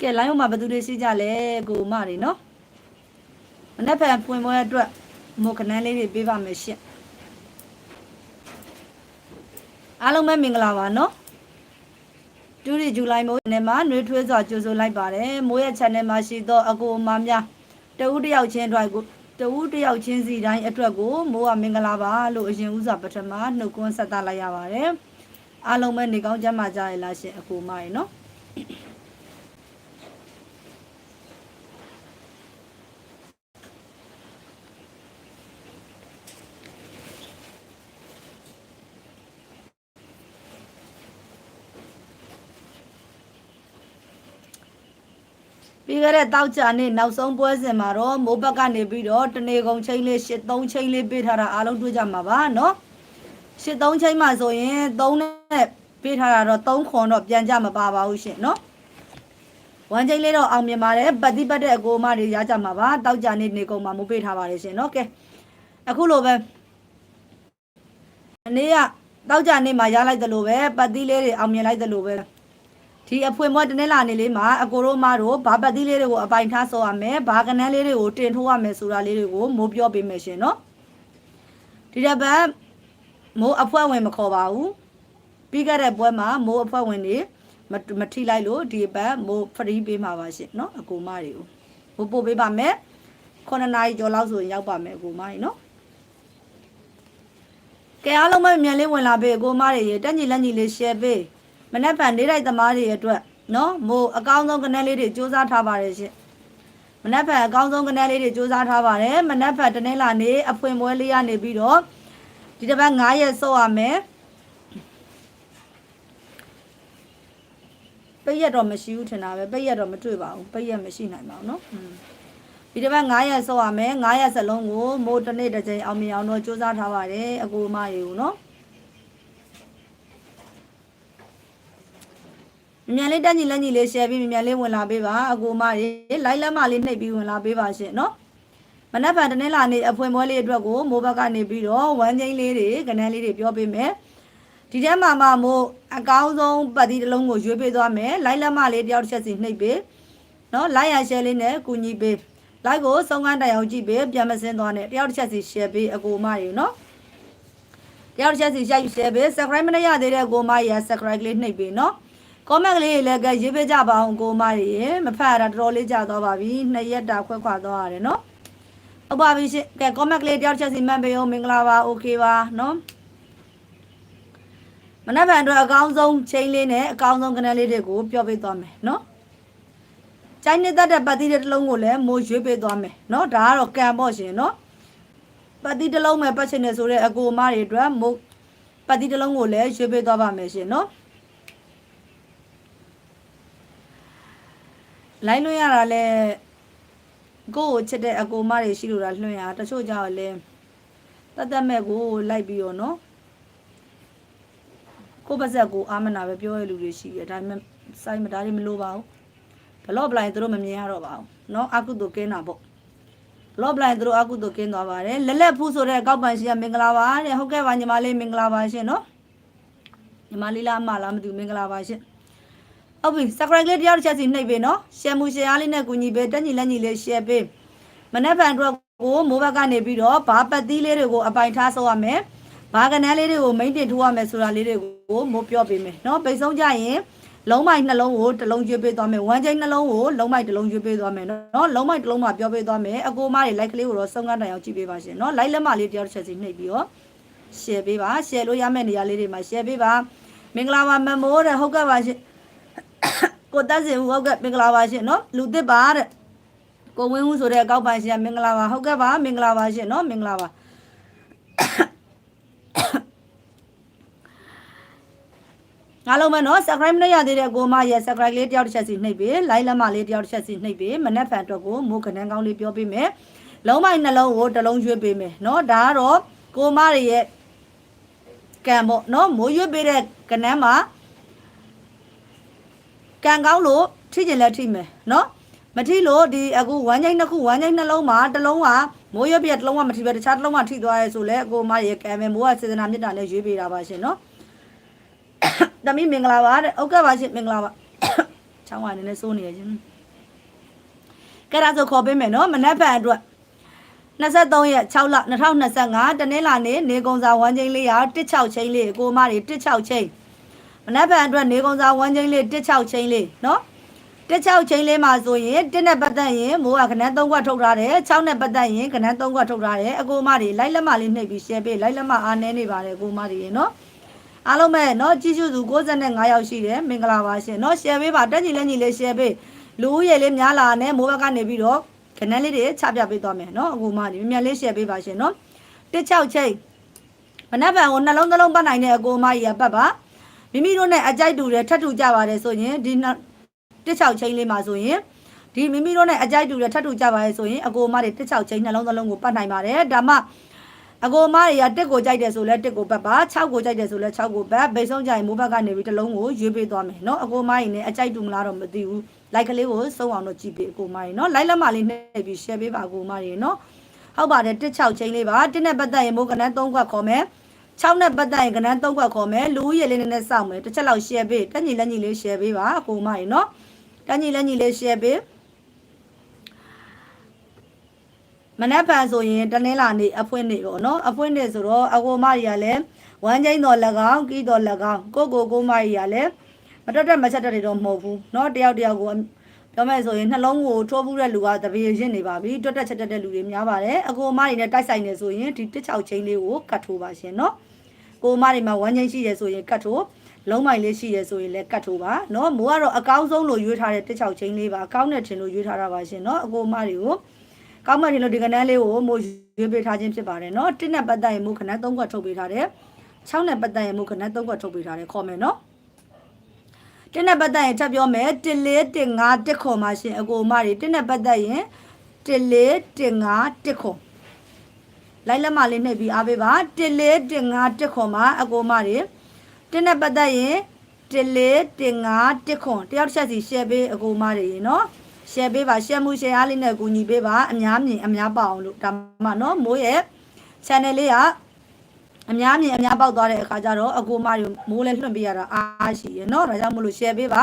ကဲ line မှာဘယ်သူတွေရှိကြလဲကိုမတွေနော်မနေ့ဖန်ပွင့်ပွဲအတွက်မို့ခဏန်းလေးတွေပေးပါမယ်ရှင့်အားလုံးပဲမင်္ဂလာပါနော်တူရီဇူလိုင်မိုးနယ်မှာနှွေးထွေးစွာကြိုဆိုလိုက်ပါတယ်မိုးရဲ့ channel မှာရှိသောအကိုအမများတဦးတစ်ယောက်ချင်းအတွက်ကိုတဦးတစ်ယောက်ချင်းစီတိုင်းအတွက်ကိုမိုးကမင်္ဂလာပါလို့အရင်ဦးစွာပထမနှုတ်ခွန်းဆက်သလိုက်ရပါတယ်အားလုံးပဲနေကောင်းကြမှာကြရလားရှင်အကိုမရေနော် ပြီးခဲ့တဲ့တောက်ချာနေ့နောက်ဆုံးပွဲစဉ်မှာတော့မိုးဘက်ကနေပြီးတော့တနေကုန်ချင်းလေး၈၃ချင်းလေးပေးထားတာအားလုံးတွေ့ကြမှာပါနော်၈၃ချင်းမှဆိုရင်၃နဲ့ပေးထားတာတော့၃ခွန်တော့ပြန်ကြမပါပါဘူးရှင်နော်ဝမ်ချင်းလေးတော့အောင်မြင်ပါတယ်ပတိပတ်တဲ့အကိုမတွေရကြမှာပါတောက်ကြနေနေကုန်မှာမိုးပေးထားပါတယ်ရှင်နော်ကဲအခုလိုပဲအနည်းကတောက်ကြနေမှာရလိုက်တယ်လို့ပဲပတိလေးတွေအောင်မြင်လိုက်တယ်လို့ပဲ ဒီအဖွင့်မွဲတနေ့လာနေလေးမှာအကိုတို့မတို့ဘာပတ်သီးလေးတွေကိုအပိုင်ထားဆောရမယ်ဘာကနန်းလေးတွေကိုတင်ထိုးရမယ်ဆိုတာလေးတွေကိုမိုးပြောပေးမယ်ရှင်နော်ဒီတစ်ပတ်မိုးအဖွဲဝင်မခေါ်ပါဘူးပြီးခဲ့တဲ့ပွဲမှာမိုးအဖွဲဝင်တွေမမထိလိုက်လို့ဒီပတ်မိုးဖရီးပေးမှာပါရှင်နော်အကိုမတွေကိုမိုးပို့ပေးပါမယ်9နာရီကျော်လောက်ဆိုရင်ရောက်ပါမယ်အကိုမတွေနော်ကဲအားလုံးပဲမြန်လေးဝင်လာပေးအကိုမတွေရေတက်ညီလက်ညီလေး share ပေး မနေ့ကနေလိုက်သမားတွေအတွက်နော်မို့အကောင်းဆုံးကနန်းလေးတွေစူးစမ်းထားပါတယ်ရှင်မနေ့ကအကောင်းဆုံးကနန်းလေးတွေစူးစမ်းထားပါတယ်မနေ့ကတနေ့လာနေအဖွင့်ပွဲလေးရနေပြီးတော့ဒီတစ်ပတ်9ရက်စော့ရမယ်ပိတ်ရက်တော့မရှိဘူးထင်တာပဲပိတ်ရက်တော့မတွေ့ပါဘူးပိတ်ရက်မရှိနိုင်ပါဘူးနော်อืมဒီတစ်ပတ်9ရက်စော့ရမယ်9ရက်စလုံးကိုမို့တစ်နေ့တစ်ချိန်အောင်မြင်အောင်တော့စူးစမ်းထားပါတယ်အကူအမရေကိုနော် မြန်လေးတက်ညီလက်ညီလေး share ပြီးမြန်လေးဝင်လာပေးပါအကူမရေလိုက်လက်မလေးနှိပ်ပြီးဝင်လာပေးပါရှင်နော်မနက်ဖြန်တနေ့လာနေအဖွင့်ပွဲလေးအတွက်ကိုမိုးဘက်ကနေပြီးတော့ဝမ်းချင်းလေးတွေကနန်းလေးတွေပြောပေးမယ်ဒီထဲမှာမှမို့အကောင်းဆုံးပတ်တီတစ်လုံးကိုရွေးပေးသွားမယ်လိုက်လက်မလေးတယောက်တစ်ချက်စီနှိပ်ပေးနော်လိုက်ရ share လေးနဲ့ကူညီပေးလိုက်ကိုစုံကန်းတိုင်အောင်ကြည့်ပေးပြန်မစင်းသွားနဲ့တယောက်တစ်ချက်စီ share ပေးအကူမရေနော်တယောက်တစ်ချက်စီရိုက် share ပေး subscribe မလုပ်ရသေးတဲ့ကိုမရေ subscribe လေးနှိပ်ပေးနော် comment ကလေးတွေလည်းကရေးပေးကြပါအောင်ကိုမတွေရေမဖတ်ရတာတော်တော်လေးကြာသွားပါပြီနှစ်ရက်တာခွဲခွာသွားရတယ်နော်ဟုတ်ပါပြီရှင်ကဲ comment ကလေးတယောက်တစ်ချက်စီမှတ်ပေးအောင်မင်္ဂလာပါ okay ပါနော်မနက်ဖြန်အတွက်အကောင်းဆုံးချိန်လေးနဲ့အကောင်းဆုံးကနန်းလေးတွေကိုပြောပေးသွားမယ်နော်ကျိုင်းနေတတ်တဲ့ပတ်တိတဲ့တစ်လုံးကိုလည်းမိုးရွေးပေးသွားမယ်နော်ဒါကတော့ကံပေါ့ရှင်နော်ပတ်တိတစ်လုံးပဲပတ်ချင်တယ်ဆိုတဲ့အကိုအမတွေအတွက်မိုးပတ်တိတစ်လုံးကိုလည်းရွေးပေးသွားပါမယ်ရှင်နော် လိုင်းလွှင့်ရတာလဲကိုယ့်ကိုချစ်တဲ့အကိုမတွေရှိလို့တာလွှင့်ရတချို့ကြောင့်လဲတတ်တတ်မဲ့ကိုလိုက်ပြီးတော့နော်ကိုယ့်ပါဇက်ကိုအာမနာပဲပြောရလူတွေရှိတယ်ဒါပေမဲ့စိုင်းမဒါတွေမလိုပါဘူးဘလော့ပလိုင်းသူတို့မမြင်ရတော့ပါဘူးနော်အကုသို့ကင်းတာပေါ့ဘလော့ပလိုင်းသူတို့အကုသို့ကင်းသွားပါတယ်လက်လက်ဖူးဆိုတဲ့အကောက်ပန်ရှင်ကမင်္ဂလာပါတဲ့ဟုတ်ကဲ့ပါညီမလေးမင်္ဂလာပါရှင်နော်ညီမလေးလားအမလားမသိဘူးမင်္ဂလာပါရှင် ဟုတ်ပြီ subscribe လေးတယောက်တစ်ချက်စီနှိပ်ပေးနော် share မှု share အားလေးနဲ့ကူညီပေးတက်ညီလက်ညီလေး share ပေးမနေ့ဖန်အတွက်ကိုမိုးဘက်ကနေပြီးတော့ဘာပတ်သီးလေးတွေကိုအပိုင်ထားဆောက်ရမယ်ဘာကနန်းလေးတွေကိုမိမ့်တင်ထိုးရမယ်ဆိုတာလေးတွေကိုမိုးပြောပေးမယ်နော်ပိတ်ဆုံးကြရင်လုံးမိုက်နှလုံးကိုတစ်လုံးကျွေးပေးသွားမယ်ဝမ်းချိနှလုံးကိုလုံးမိုက်တစ်လုံးကျွေးပေးသွားမယ်နော်လုံးမိုက်တစ်လုံးမှာပြောပေးသွားမယ်အကိုမတွေ like ကလေးကိုတော့စုံကန်းတိုင်အောင်ကြည့်ပေးပါရှင်နော် like လက်မလေးတယောက်တစ်ချက်စီနှိပ်ပြီးတော့ share ပေးပါ share လို့ရမယ့်နေရာလေးတွေမှာ share ပေးပါမင်္ဂလာပါမမိုးတဲ့ဟုတ်ကဲ့ပါရှင် ကိုတက်စင်ဦးဟုတ်ကဲ့မင်္ဂလာပါရှင်နော်လူသစ်ပါတဲ့ကိုဝင်းဦးဆိုတဲ့အကောက်ပိုင်ရှင်ကမင်္ဂလာပါဟုတ်ကဲ့ပါမင်္ဂလာပါရှင်နော်မင်္ဂလာပါငါလုံးမနော် subscribe မလုပ်ရသေးတဲ့ကိုမရဲ့ subscribe လေးတယောက်တစ်ချက်စီနှိပ်ပေး like လက်မလေးတယောက်တစ်ချက်စီနှိပ်ပေးမနက်ဖန်အတွက်ကိုမိုးကနန်းကောင်းလေးပြောပေးမယ်လုံးမိုက်နှလုံးကိုတစ်လုံးရွေးပေးမယ်နော်ဒါကတော့ကိုမတွေရဲ့ကံပေါ့နော်မိုးရွေးပေးတဲ့ကနန်းမှာ ကံကောင်းလို့ထိကျင်လဲထိမယ်နော်မထိလို့ဒီအခုဝမ်းချိတ်နှစ်ခုဝမ်းချိတ်နှလုံးမှာတစ်လုံးကမိုးရွက်ပြက်တစ်လုံးကမထိပဲတခြားတစ်လုံးကထိသွားရဲဆိုလဲအကိုမရေကံမယ်မိုးကစေတနာမြတ်တာနဲ့ရွေးပေးတာပါရှင်နော်တမီးမင်္ဂလာပါတဲ့ဟုတ်ကဲ့ပါရှင်မင်္ဂလာပါချောင်းကနည်းနည်းစိုးနေရချင်းကဲဒါဆိုခေါ်ပေးမယ်နော်မနက်ဖြန်အတွက်23ရက်6လ2025တနင်္လာနေ့နေကုံစာဝမ်းချင်းလေးရ16ချင်းလေးအကိုမတွေ16ချင်း မနက်ဖြန်အတွက်နေကုံစာဝမ်းချင်းလေး16ချင်းလေးနော်16ချင်းလေးမှာဆိုရင်1နဲ့ပတ်သက်ရင်မိုးကခဏ3ခွက်ထုတ်ထားတယ်6နဲ့ပတ်သက်ရင်ခဏ3ခွက်ထုတ်ထားတယ်အကိုမတွေလိုက်လက်မလေးနှိပ်ပြီး share ပေးလိုက်လက်မအားနေနေပါတယ်အကိုမတွေရေနော် အားလုံးပဲเนาะကြီးစုသူ65ယောက်ရှိတယ်မင်္ဂလာပါရှင်เนาะ share ပေးပါတက်ညီလက်ညီလေး share ပေးလူဦးရေလေးများလာနဲ့မိုးဘက်ကနေပြီးတော့ခဏလေးတွေချပြပေးသွားမယ်เนาะအခုမှဒီမြန်လေး share ပေးပါရှင်เนาะ16ချိတ်မနက်ဖြန်ကိုနှလုံးသလုံးပတ်နိုင်တဲ့အကိုမကြီးကပတ်ပါ မိမိတို့နဲ့အကြိုက်တူတယ်ထပ်တူကြပါတယ်ဆိုရင်ဒီနောက်တစ်ချောက်ချင်းလေးမှာဆိုရင်ဒီမိမိတို့နဲ့အကြိုက်တူတယ်ထပ်တူကြပါတယ်ဆိုရင်အကိုအမတွေတစ်ချောက်ချင်းနှလုံးသလုံးကိုပတ်နိုင်ပါတယ်ဒါမှအကိုအမတွေကတစ်ကိုကြိုက်တယ်ဆိုလဲတစ်ကိုပတ်ပါ6ကိုကြိုက်တယ်ဆိုလဲ6ကိုပတ်ဘိတ်ဆုံးကြရင်မိုးဘက်ကနေပြီးတစ်လုံးကိုရွေးပေးသွားမယ်နော်အကိုအမတွေနဲ့အကြိုက်တူမလားတော့မသိဘူး like ကလေးကိုစုံအောင်တော့ကြည့်ပေးအကိုအမတွေနော် like လက်မလေးနှိပ်ပြီး share ပေးပါအကိုအမတွေနော်ဟုတ်ပါတယ်တစ်ချောက်ချင်းလေးပါတစ်နဲ့ပတ်သက်ရင်မိုးကနန်း3ခွက်ခေါ်မယ် 6နဲ့ပတ်သက်ရင်ကဏ္ဍ3ခွက်ခေါ်မယ်လူဦးရေလေးနည်းနည်းစောင့်မယ်တစ်ချက်လောက် share ပေးတက်ညီလက်ညီလေး share ပေးပါအကိုမရေနော်တက်ညီလက်ညီလေး share ပေးမနက်ဖြန်ဆိုရင်တနင်္လာနေ့အဖွင့်နေ့ပေါ့နော်အဖွင့်နေ့ဆိုတော့အကိုမကြီးကလည်းဝမ်းကျိန်းတော်၎င်းကီးတော်၎င်းကိုကိုကိုမကြီးကလည်းမတက်တက်မချက်တက်တွေတော့မဟုတ်ဘူးနော်တယောက်တယောက်ကိုပြောမယ်ဆိုရင်နှလုံးကိုထိုးပူးတဲ့လူကတပေရင့်နေပါပြီတွတ်တက်ချက်တက်တဲ့လူတွေများပါတယ်အကိုမကြီးနဲ့တိုက်ဆိုင်နေဆိုရင်ဒီတစ်ချောက်ချင်းလေးကိုကတ်ထိုးပါရှင်နော် ကိုမကြီးမှာဝမ်းချင်းရှိရဆိုရင်ကတ်ထိုးလုံးမိုင်လေးရှိရဆိုရင်လည်းကတ်ထိုးပါเนาะမိုးကတော့အကောင်းဆုံးလို့ရွေးထားတဲ့တစ်ချောက်ချင်းလေးပါအကောင်းနဲ့ထင်လို့ရွေးထားတာပါရှင်เนาะအကိုမတွေကို ကောင်းမှတင်လို့ဒီကနန်းလေးကိုမိုးရွေးပေးထားခြင်းဖြစ်ပါတယ်เนาะတစ်နဲ့ပတ်သက်ရင်မိုးခဏသုံးခွက်ထုတ်ပေးထားတယ်6နဲ့ပတ်သက်ရင်မိုးခဏသုံးခွက်ထုတ်ပေးထားတယ်ခေါ်မယ်เนาะတစ်နဲ့ပတ်သက်ရင်ထပ်ပြောမယ်1 4 1 5 1ခေါ်ပါရှင်အကိုမတွေတစ်နဲ့ပတ်သက်ရင်1 4 1 5 1ခေါ် လိုက်လက်မလေးနှိပ်ပြီးအားပေးပါ1လေး1 5 1ခွန်ပါအကိုမတွေတင်းနဲ့ပတ်သက်ရင်1လေး1 5 1ခွန်တယောက်တစ်ချက်စီ share ပေးအကိုမတွေရေနော် share ပေးပါ share မှု share အားလေးနဲ့ကူညီပေးပါအများမြင်အများပေါအောင်လို့ဒါမှနော်မိုးရဲ့ channel လေးကအများမြင်အများပေါက်သွားတဲ့အခါကျတော့အကိုမတွေမိုးလည်းလွှင့်ပေးရတာအားရှိရေနော်ဒါကြောင့်မို့လို့ share ပေးပါ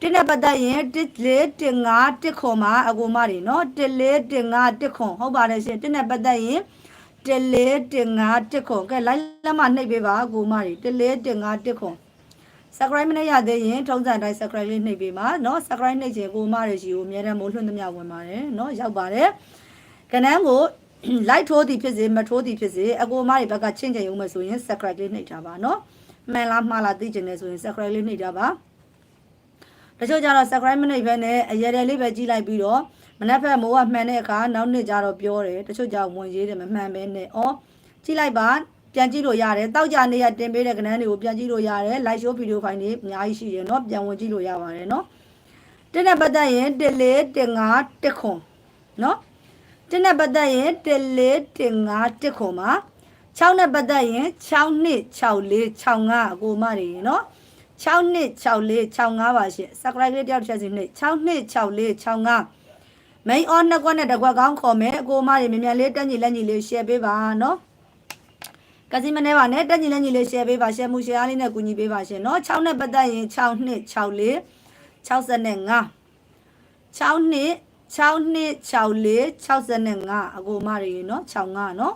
တင်းနဲ့ပတ်သက်ရင်1လေး1 5 1ခွန်ပါအကိုမတွေနော်1လေး1 5 1ခွန်ဟုတ်ပါတယ်ရှင်တင်းနဲ့ပတ်သက်ရင်1 4 1 5 1ခွန်ကဲလိုက်လက်မနှိပ်ပေးပါအကိုမတွေ1 4 1 5 1ခွန် subscribe မနဲ့ရသေးရင်ထုံးစံတိုင်း subscribe လေးနှိပ်ပေးပါเนาะ subscribe နှိပ်ချင်ကိုမရရှိကိုအများတန်းမိုးလွှင့်သမျှဝင်ပါတယ်เนาะရောက်ပါတယ်ကနန်းကို like ထိုးသည်ဖြစ်စေမထိုးသည်ဖြစ်စေအကိုမတွေဘက်ကချင့်ချင်ရုံမဲ့ဆိုရင် subscribe လေးနှိပ်ထားပါเนาะမှန်လားမှားလားသိချင်တယ်ဆိုရင် subscribe လေးနှိပ်ထားပါတချို့ကျတော့ subscribe မနှိပ်ဘဲနဲ့အရယ်လေးပဲကြီးလိုက်ပြီးတော့ မနက်ဖြန်မိုးကမှန်တဲ့အခါနောက်နေ့ကျတော့ပြောတယ်တချို့ကျဝင်ရေးတယ်မမှန်ပဲနဲ့ဩကြီးလိုက်ပါပြန်ကြည့်လို့ရတယ်တောက်ကြနေရတင်ပေးတဲ့ကဏ္ဍတွေကိုပြန်ကြည့်လို့ရတယ် live show video file တွေအများကြီးရှိတယ်เนาะပြန်ဝင်ကြည့်လို့ရပါတယ်เนาะတင်းနဲ့ပတ်သက်ရင်1 4 1 5 1ခွန်เนาะတင်းနဲ့ပတ်သက်ရင်1 4 1 5 1ခွန်မှာ6နဲ့ပတ်သက်ရင်6နှစ်6 4 6 5အကိုမတွေเนาะ6နှစ်6 4 6 5ပါရှင် subscribe လေးတယောက်တစ်ချက်စီနှိပ်6နှစ်6 4 6 5 မိန်အောနှစ်ကွက်နဲ့တစ်ကွက်ကောင်းခေါ်မယ်အကိုမတွေမြန်မြန်လေးတက်ညီလက်ညီလေး share ပေးပါနော်ကစီမနေပါနဲ့တက်ညီလက်ညီလေး share ပေးပါ share မှု share အားလေးနဲ့ကူညီပေးပါရှင်နော်6နဲ့ပတ်သက်ရင်6နှစ်64 65 6နှစ်6နှစ်64 65အကိုမတွေနော်65နော်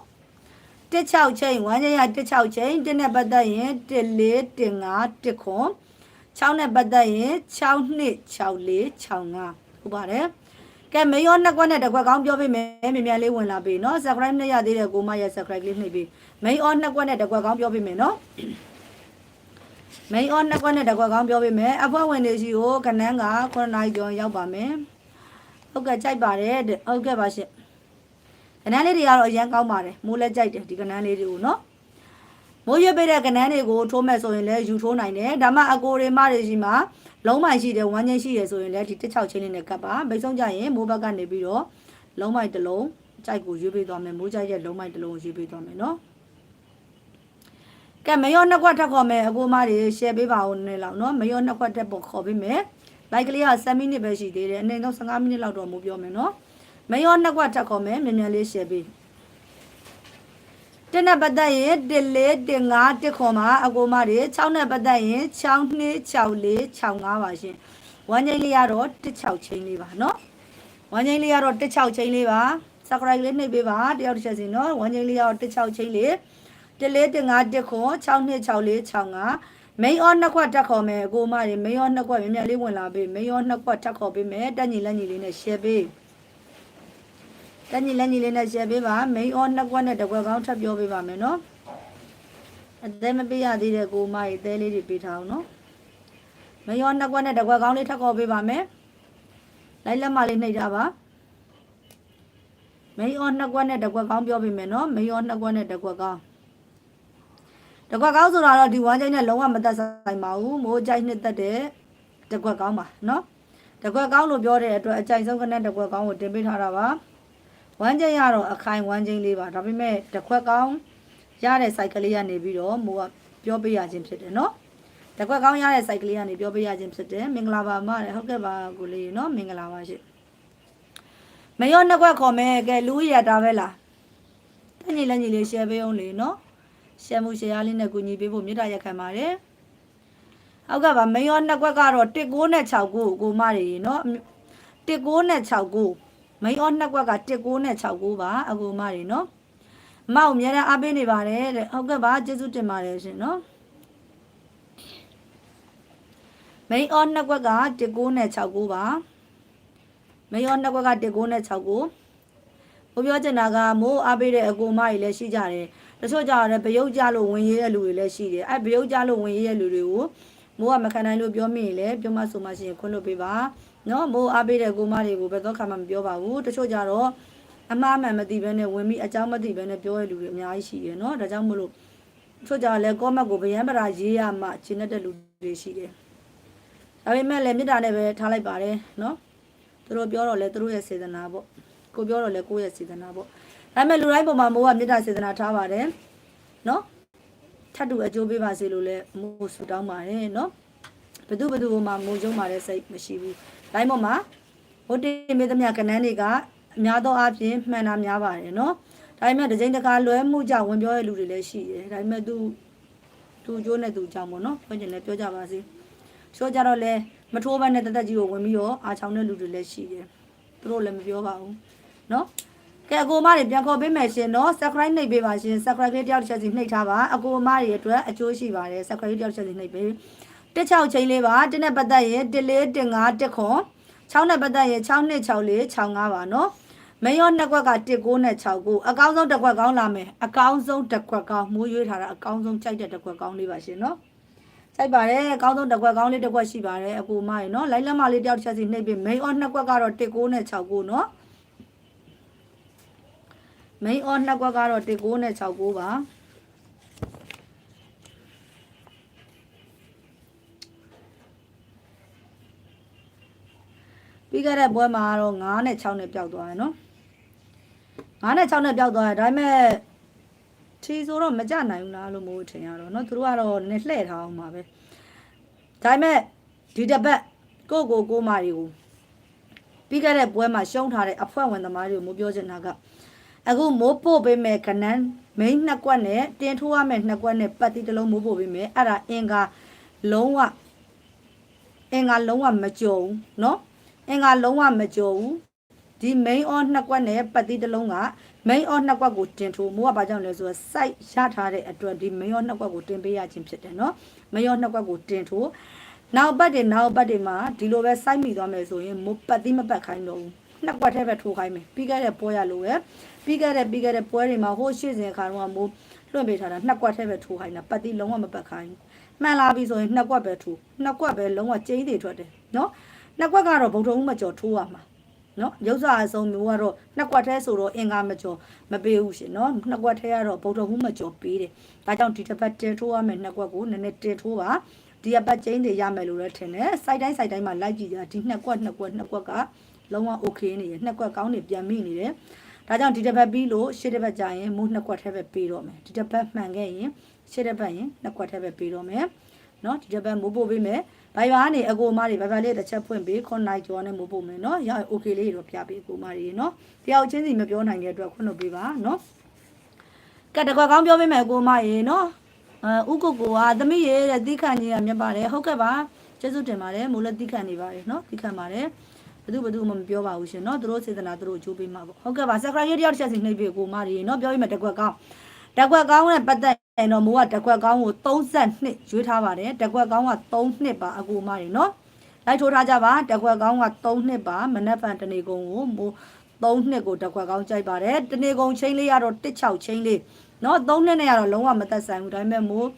တစ်ချောက်ချင်းဝမ်းရရတစ်ချောက်ချင်းတစ်နဲ့ပတ်သက်ရင်14 15 19 6နဲ့ပတ်သက်ရင်6 2 6 4 6 5ဟုတ်ပါတယ် ကဲမယောနှစ်ကွက်နဲ့တစ်ကွက်ကောင်းပြောပေးမယ်မြန်မြန်လေးဝင်လာပြီနော် subscribe နဲ့ရသေးတဲ့ကိုမရဲ့ subscribe လေးနှိပ်ပြီး main on နှစ်ကွက်နဲ့တစ်ကွက်ကောင်းပြောပေးမယ်နော် main on နှစ်ကွက်နဲ့တစ်ကွက်ကောင်းပြောပေးမယ်အဖွဲ့ဝင်တွေရှိကိုခဏန်းက9နာရီကျော်ရောက်ပါမယ်ဟုတ်ကဲ့ကြိုက်ပါတယ်ဟုတ်ကဲ့ပါရှင်ခဏန်းလေးတွေကတော့အရင်ကောင်းပါတယ်မိုးလည်းကြိုက်တယ်ဒီခဏန်းလေးတွေကိုနော် မိုးရွက်ပေးတဲ့ကဏန်းတွေကိုထိုးမဲ့ဆိုရင်လည်းယူထိုးနိုင်တယ်ဒါမှအကိုတွေမတွေရှိမှာလုံးမိုင်ရှိတယ်ဝမ်းချင်းရှိတယ်ဆိုရင်လည်းဒီတစ်ချောက်ချင်းလေးနဲ့ကပ်ပါမိတ်ဆုံးကြရင်မိုးဘက်ကနေပြီးတော့လုံးမိုင်တစ်လုံးကြိုက်ကိုရွေးပေးသွားမယ်မိုးကြိုက်ရဲ့လုံးမိုင်တစ်လုံးကိုရွေးပေးသွားမယ်နော်ကဲမယောနှစ်ခွက်ထပ်ခေါ်မယ်အကိုမတွေ share ပေးပါဦးနည်းလောက်နော်မယောနှစ်ခွက်ထပ်ပေါ်ခေါ်ပေးမယ် like ကလေးက7မိနစ်ပဲရှိသေးတယ်အနေနဲ့15မိနစ်လောက်တော့မိုးပြောမယ်နော်မယောနှစ်ခွက်ထပ်ခေါ်မယ်မြန်မြန်လေး share ပေး တက်နဲ့ပတ်သက်ရင်1 4 1 5 1ခွန်မှာအကိုမတွေ6နဲ့ပတ်သက်ရင်6 2 6 4 6 5ပါရှင်ဝမ်းချင်းလေးကတော့16ချင်းလေးပါနော်ဝမ်းချင်းလေးကတော့16ချင်းလေးပါ subscribe လေးနှိပ်ပေးပါတယောက်တစ်ချက်စီနော်ဝမ်းချင်းလေးကတော့16ချင်းလေး1415ခွန်626465မိန်အောနှစ်ခွက်တက်ခေါ်မယ်အကိုမတွေမိန်အောနှစ်ခွက်မြင်မြတ်လေးဝင်လာပေးမိန်အောနှစ်ခွက်တက်ခေါ်ပေးမယ်တက်ညီလက်ညီလေးနဲ့ share ပေး တက်ညီလက်ညီလေးနဲ့ share ပေးပါမိန်အောနှစ်ခွက်နဲ့တစ်ခွက်ကောင်းထပ်ပြောပေးပါမယ်နော်အသေးမပေးရသေးတဲ့ကိုမတွေတဲလေးတွေပေးထားအောင်နော်မိန်အောနှစ်ခွက်နဲ့တစ်ခွက်ကောင်းလေးထပ်ခေါ်ပေးပါမယ်လိုက်လက်မလေးနှိပ်ထားပါမိန်အောနှစ်ခွက်နဲ့တစ်ခွက်ကောင်းပြောပေးမယ်နော်မိန်အောနှစ်ခွက်နဲ့တစ်ခွက်ကောင်းတကွက်ကောင်းဆိုတာတော့ဒီဝမ်းချိုင်းနဲ့လုံးဝမသက်ဆိုင်ပါဘူးမိုးကြိုက်နှစ်သက်တဲ့တကွက်ကောင်းပါနော်တကွက်ကောင်းလို့ပြောတဲ့အတွက်အကြိုက်ဆုံးကနဲ့တကွက်ကောင်းကိုတင်ပေးထားတာပါ ဝမ်းချိုင်းကတော့အခိုင်ဝမ်းချိုင်းလေးပါဒါပေမဲ့တကွက်ကောင်းရတဲ့ site ကလေးကနေပြီးတော့မိုးကပြောပေးရခြင်းဖြစ်တယ်နော်တကွက်ကောင်းရတဲ့ site ကလေးကနေပြောပေးရခြင်းဖြစ်တယ်မင်္ဂလာပါမတဲ့ဟုတ်ကဲ့ပါကိုလေးနော်မင်္ဂလာပါရှင်မရောနှစ်ကွက်ခေါ်မယ်ကဲလူရတာပဲလားတညီလက်ညီလေး share ပေးအောင်လေနော်ရှယ်မှုရှယ်ရလေးနဲ့ကူညီပေးဖို့မြစ်တာရက်ခံပါတယ်။ဟုတ်ကဲ့ပါမယောနှစ်ကွက်ကတော့19နဲ့6ကိုကိုမတွေနော်19နဲ့6 ကိုမယောနှစ်ကွက်က19နဲ့6ကိုပါအကူမတွေနော်။မောက်အများနဲ့အားပေးနေပါတယ်တဲ့ဟုတ်ကဲ့ပါကျေးဇူးတင်ပါတယ်ရှင်နော်။မိန်အောနှစ်ကွက်က19နဲ့6ကိုပါမိန်အောနှစ်ကွက်က19နဲ့6ကိုဘိုးပြောချင်တာကမိုးအားပေးတဲ့အကူမတွေလည်းရှိကြတယ်။တချို့ကြတော့ဗရုပ်ကြလို့ဝင်ရေးတဲ့လူတွေလည်းရှိတယ်အဲဗရုပ်ကြလို့ဝင်ရေးတဲ့လူတွေကိုမိုးကမခံနိုင်လို့ပြောမိရင်လည်းပြောမဆိုမှရှိရင်ခွင့်လို့ပေးပါ နော်မိုးအားပေးတဲ့ကိုမတွေကိုဘယ်တော့ခါမှမပြောပါဘူးတချို့ကြတော့အမှားမှန်မသိဘဲနဲ့ဝင်ပြီးအကြောင်းမသိဘဲနဲ့ပြောတဲ့လူတွေအများကြီးရှိတယ်နော်ဒါကြောင့်မို့လို့တချို့ကြတော့လည်းကောမက်ကိုဗျံပရာရေးရမှရှင်းတဲ့လူတွေရှိတယ်ဒါပေမဲ့လည်းမေတ္တာနဲ့ပဲထားလိုက်ပါတယ်နော်သူတို့ပြောတော့လဲသူတို့ရဲ့စေတနာပေါ့ကိုပြောတော့လဲကိုယ့်ရဲ့စေတနာပေါ့ဒါပေမဲ့လူတိုင်းပုံမှာမိုးကမေတ္တာစေတနာထားပါတယ်နော်ထပ်တူအကျိုးပေးပါစေလို့လည်းမိုးဆူတောင်းပါတယ်နော်ဘသူဘသူမှမိုးကျုံပါတဲ့စိတ်မရှိဘူး တိုင်းပေါ်မှာဟိုတင်မေးသမျှကနန်းတွေကအများသောအားဖြင့်မှန်တာများပါတယ်နော်ဒါပေမဲ့ဒီကြိမ်တကာလွဲမှုကြောင့်ဝင်ပြောတဲ့လူတွေလည်းရှိတယ်ဒါပေမဲ့သူသူအကျိုးနဲ့သူကြောင့်ပေါ့နော်ပြောချင်လည်းပြောကြပါစေဆိုကြတော့လဲမထိုးဘဲနဲ့တသက်ကြီးကိုဝင်ပြီးတော့အားချောင်းတဲ့လူတွေလည်းရှိတယ်သူတို့လည်းမပြောပါဘူးနော်ကဲအကိုမတွေပြန်ခေါ်ပေးမယ်ရှင်နော် subscribe နှိပ်ပေးပါရှင် subscribe လေးတယောက်တစ်ချက်စီနှိပ်ထားပါအကိုမတွေအတွက်အကျိုးရှိပါတယ် subscribe တယောက်တစ်ချက်စီနှိပ်ပေး တစ်6ချင်းလေးပါတစ်နဲ့ပတ်သက်ရင်1 4 1 5 1ခွန်6နဲ့ပတ်သက်ရင်6 2 6 4 6 5ပါနော်မယောနှစ်ကွက်က1 9နဲ့6ကိုအကောင်းဆုံးတစ်ခွက်ကောင်းလာမယ်အကောင်းဆုံးတစ်ခွက်ကောင်းမိုးရွေးထားတာအကောင်းဆုံးကြိုက်တဲ့တစ်ခွက်ကောင်းလေးပါရှင်နော်ကြိုက်ပါတယ်အကောင်းဆုံးတစ်ခွက်ကောင်းလေးတစ်ခွက်ရှိပါတယ်အကိုမရေနော်လိုက်လက်မလေးတယောက်တစ်ချက်စီနှိပ်ပေးမိန်အော်နှစ်ခွက်ကတော့1 9နဲ့6ကိုနော် main on နှစ်ကွက်ကတော့19နဲ့69ပါ ပြီးခဲ့တဲ့ပွဲမှာတော့9နဲ့6နဲ့ပျောက်သွားတယ်နော်9နဲ့6နဲ့ပျောက်သွားတယ်ဒါပေမဲ့ချီဆိုတော့မကြနိုင်ဘူးလားလို့မို့ထင်ရတော့เนาะသူတို့ကတော့နည်းလှည့်ထားအောင်ပါပဲဒါပေမဲ့ဒီတစ်ပတ်ကိုကိုကိုမာတွေကိုပြီးခဲ့တဲ့ပွဲမှာရှုံးထားတဲ့အဖွဲ့ဝင်သမားတွေကိုမို့ပြောချင်တာကအခုမိုးပို့ပေးမယ်ကနန်းမိန်းနှစ်ကွက်နဲ့တင်းထိုးရမယ်နှစ်ကွက်နဲ့ပတ်တိတစ်လုံးမိုးပို့ပေးမယ်အဲ့ဒါအင်္ဂါလုံးဝအင်္ဂါလုံးဝမကြုံဘူးเนาะ အင်္ဂါလုံးဝမကြုံဘူးဒီ main on နှစ်ကွက်နဲ့ပတ်တိတစ်လုံးက main on နှစ်ကွက်ကိုတင်ထိုးမိုးကဘာကြောင့်လဲဆိုတော့ site ရထားတဲ့အတွက်ဒီ main on နှစ်ကွက်ကိုတင်ပေးရခြင်းဖြစ်တယ်เนาะ main on နှစ်ကွက်ကိုတင်ထိုးနောက်ပတ်တွေနောက်ပတ်တွေမှာဒီလိုပဲ site မိသွားမယ်ဆိုရင်မိုးပတ်တိမပတ်ခိုင်းတော့ဘူးနှစ်ကွက်ထဲပဲထိုးခိုင်းမယ်ပြီးခဲ့တဲ့ပွဲရလို့ပဲပြီးခဲ့တဲ့ပြီးခဲ့တဲ့ပွဲတွေမှာဟိုရှေ့စဉ်ခါတော့မိုးလွှင့်ပေးထားတာနှစ်ကွက်ထဲပဲထိုးခိုင်းတာပတ်တိလုံးဝမပတ်ခိုင်းမှန်လာပြီဆိုရင်နှစ်ကွက်ပဲထိုးနှစ်ကွက်ပဲလုံးဝကျင်းတွေထွက်တယ်နော် နှစ်ကွက်ကတော့ဗုဒ္ဓဦးမကျော်ထိုးရမှာနော်ရုပ်စာအစုံမျိုးကတော့နှစ်ကွက်ထဲဆိုတော့အင်္ဂါမကျော်မပေးဘူးရှင်နော်နှစ်ကွက်ထဲကတော့ဗုဒ္ဓဦးမကျော်ပေးတယ်ဒါကြောင့်ဒီတစ်ပတ်တင်ထိုးရမယ်နှစ်ကွက်ကိုနည်းနည်းတင်ထိုးပါဒီအပတ်ကျင်းတွေရမယ်လို့လည်းထင်တယ်စိုက်တိုင်းစိုက်တိုင်းမှာလိုက်ကြည့်ကြဒီနှစ်ကွက်နှစ်ကွက်နှစ်ကွက်ကလုံးဝ okay နေရနှစ်ကွက်ကောင်းနေပြန်မိနေတယ်ဒါကြောင့်ဒီတစ်ပတ်ပြီးလို့ရှေ့တစ်ပတ်ကြာရင်မိုးနှစ်ကွက်ထဲပဲပေးတော့မယ်ဒီတစ်ပတ်မှန်ခဲ့ရင်ရှေ့တစ်ပတ်ရင်နှစ်ကွက်ထဲပဲပေးတော့မယ်နော်ဒီတစ်ပတ်မိုးပို့ပေးမယ် ဘိုင်ဘာကနေအကိုမတွေဘိုင်ဘာလေးတစ်ချက်ဖွင့်ပေးခွန်နိုင်ကျော်နဲ့မိုးပို့မယ်နော်ရ okay လေးတော့ပြပေးအကိုမတွေနော်တယောက်ချင်းစီမပြောနိုင်တဲ့အတွက်ခွင့်လို့ပေးပါနော်ကတ်တကွက်ကောင်းပြောပေးမယ်အကိုမရေနော်အဲဥကုကိုကသမီးရေတဲ့တိခန့်ကြီးကမြတ်ပါတယ်ဟုတ်ကဲ့ပါကျေးဇူးတင်ပါတယ်မိုးလည်းတိခတ်နေပါတယ်နော်တိခတ်ပါတယ်ဘယ်သူဘယ်သူမှမပြောပါဘူးရှင်နော်သူတို့စေတနာသူတို့အကျိုးပေးမှာပေါ့ဟုတ်ကဲ့ပါဆက်ကရိုက်တယောက်တစ်ချက်စီနှိပ်ပေးကိုမရီနော်ပြောရမယ်တက်ကွက်ကောင်းတက်ကွက်ကောင်းနဲ့ပတ်သက် ရင်တော့မိုးကတက်ကွက်ကောင်းကို32ရွေးထားပါတယ်တက်ကွက်ကောင်းက3နှစ်ပါအကူမရီနော်လိုက်ထိုးထားကြပါတက်ကွက်ကောင်းက3နှစ်ပါမနက်ဖန်တနေကုန်ကိုမိုး3နှစ်ကိုတက်ကွက်ကောင်းကြိုက်ပါတယ်တနေကုန်ချင်းလေးကတော့16ချင်းလေးနော်3နှစ်နဲ့ကတော့လုံးဝမသက်ဆိုင်ဘူးဒါပေမဲ့မိုး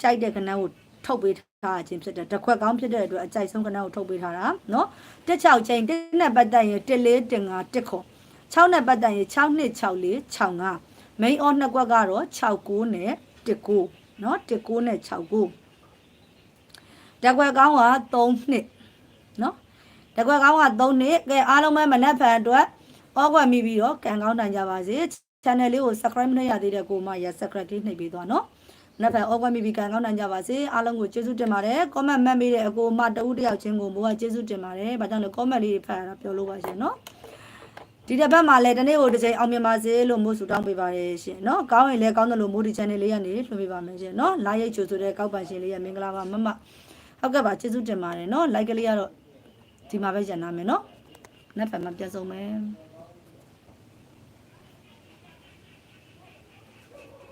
ကြိုက်တဲ့ကနန်းကိုထုတ်ပေးထားခြင်းဖြစ်တယ်တစ်ခွက်ကောင်းဖြစ်တဲ့အတွက်အကြိုက်ဆုံးကနန်းကိုထုတ်ပေးထားတာနော်တက်6ချင်းတက်နဲ့ပတ်သက်ရင်1 4 1 5 1ခွန်6နဲ့ပတ်သက်ရင်6နှစ်6 4 6 5 main on နှစ်ကွက်ကတော့69နဲ့19နော်19နဲ့69တက်ခွက်ကောင်းက3နှစ်နော်တက်ခွက်ကောင်းက3နှစ်ကဲအားလုံးပဲမနက်ဖြန်အတွက်ဩကွက်မိပြီးတော့ကံကောင်းနိုင်ကြပါစေ channel လေးကို subscribe မလုပ်ရသေးတဲ့ကိုမရ subscribe လေးနှိပ်ပေးသွားနော်နောက်ဖက်ဩကွက်မိပြီးကံကောင်းနိုင်ကြပါစေအားလုံးကိုကျေးဇူးတင်ပါတယ် comment မှတ်ပေးတဲ့အကိုမတဦးတယောက်ချင်းကိုဘိုးကကျေးဇူးတင်ပါတယ်ဘာကြောင့်လဲ comment လေးတွေဖတ်ရတာပြောလို့ပါရှင်နော် ဒီတစ်ပတ်မှာလည်းတနေ့ကိုတစ်ချိန်အောင်မြင်ပါစေလို့မို့ဆုတောင်းပေးပါတယ်ရှင်နော်ကောင်းရင်လည်းကောင်းတယ်လို့မို့ဒီ channel လေးကနေလွှင့်ပေးပါမယ်ရှင်နော်လာရိတ်ချိုဆိုတဲ့ကောက်ပန်ရှင်လေးရဲ့မင်္ဂလာပါမမဟုတ်ကဲ့ပါကျေးဇူးတင်ပါတယ်နော် like ကလေးကတော့ဒီမှာပဲညံ့နာမယ်နော်နောက်ဖက်မှာပြန်ဆုံးမယ်